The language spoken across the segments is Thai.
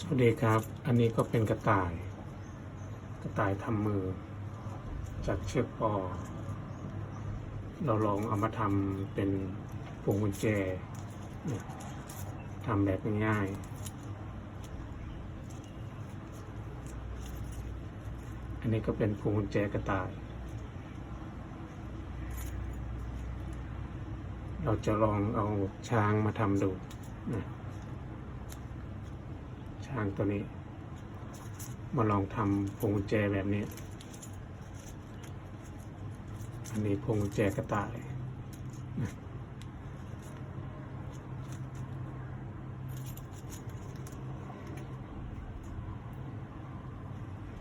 สวัสดีครับ อันนี้ก็เป็นกระต่าย กระต่ายทำมือ จากเชือกปอ เราลองเอามาทำเป็นพวงกุญแจทำแบบง่ายๆ อันนี้ก็เป็นพวงกุญแจกระต่าย เราจะลองเอาช้างมาทำดูนะ ช้างตัวนี้ มาลองทำพวงกุญแจแบบนี้ อันนี้พวงกุญแจกระต่ายนะ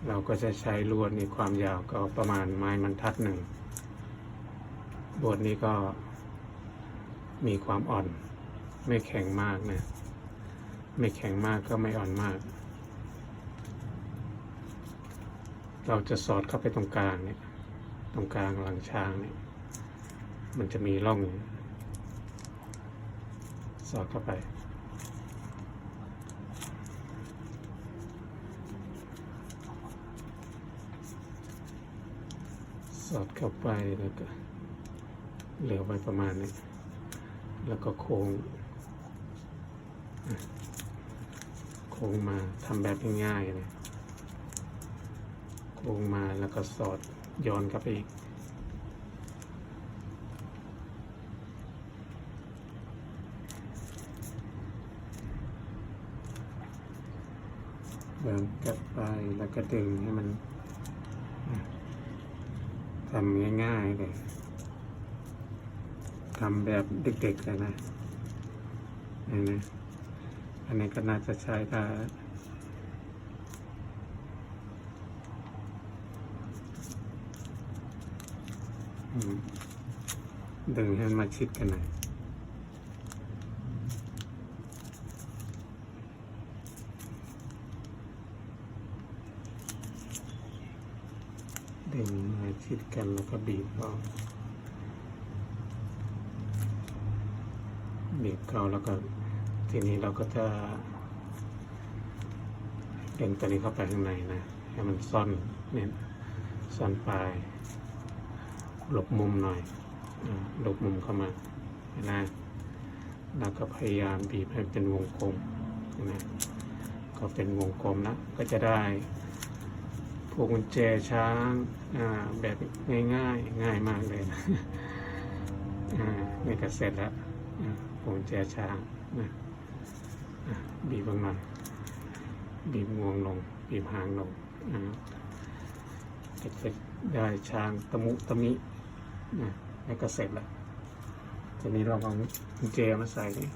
เราก็จะใช้ลวดนี่ความยาวก็ประมาณไม้บรรทัดหนึ่งลวดนี้ก็มีความอ่อนไม่แข็งมากนะ ไม่แข็งมากก็ไม่อ่อนมาก เราจะสอดเข้าไปตรงกลางเนี่ย ตรงกลางหลังช้างเนี่ย มันจะมีร่อง สอดเข้าไป สอดเข้าไปแล้วก็เหลือไว้ประมาณนี้ แล้วก็โค้ง โค้งมาทำแบบง่ายๆเลยโค้งมาแล้วก็สอดย้อนกลับไปอีกเดินกลับไปแล้วก็ดึงให้มันทำง่ายๆเลยทำแบบเด็กๆเลยนะนี่นะ อันนี้ก็น่าจะใช้ได้ดึงให้มันมาชิดกันหน่อยดึงมาชิดกันแล้วก็บีบเข้าบีบเข้าแล้วก็ ทีนี้เราก็จะเด่นตัวนี้เข้าไปข้างในนะ ให้มันซ่อนเนี่ยซ่อนปลายหลบมุมหน่อยหลบมุมเข้ามาเห็นะแล้วก็พยายามบีบให้เป็นวงกลมเห็นะก็เป็นวงกลมนะ ก็จะได้พวกกุญแจช้างแบบง่ายๆ ง่ายมากเลยนะอ่านี่ก็เสร็จแล้วพวงกุญแจช้างนะ บีบบางหน่อยบีบงวงลง บีบหางลงนะก็จะได้ช้างตะมุตะมินะแล้วก็เสร็จแล้วทีนี้เราเอากุญแจมาใส่นี่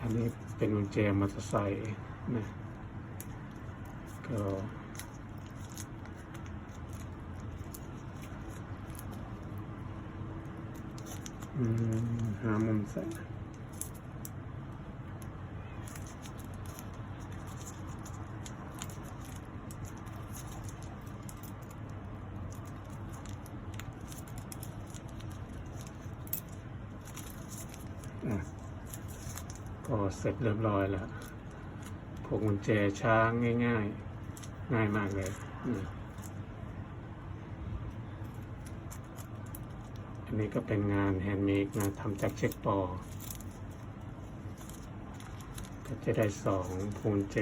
อันนี้เป็นกุญแจมอเตอร์ไซค์นะก็หามุมใส่ ก็เสร็จเรียบร้อยแล้วพวกกุญแจช้างง่าย ๆ ง่ายมากเลยอันนี้ก็เป็นงานแฮนด์เมดนะทำจากเช็คปอก็จะได้สองพวงกุญแจ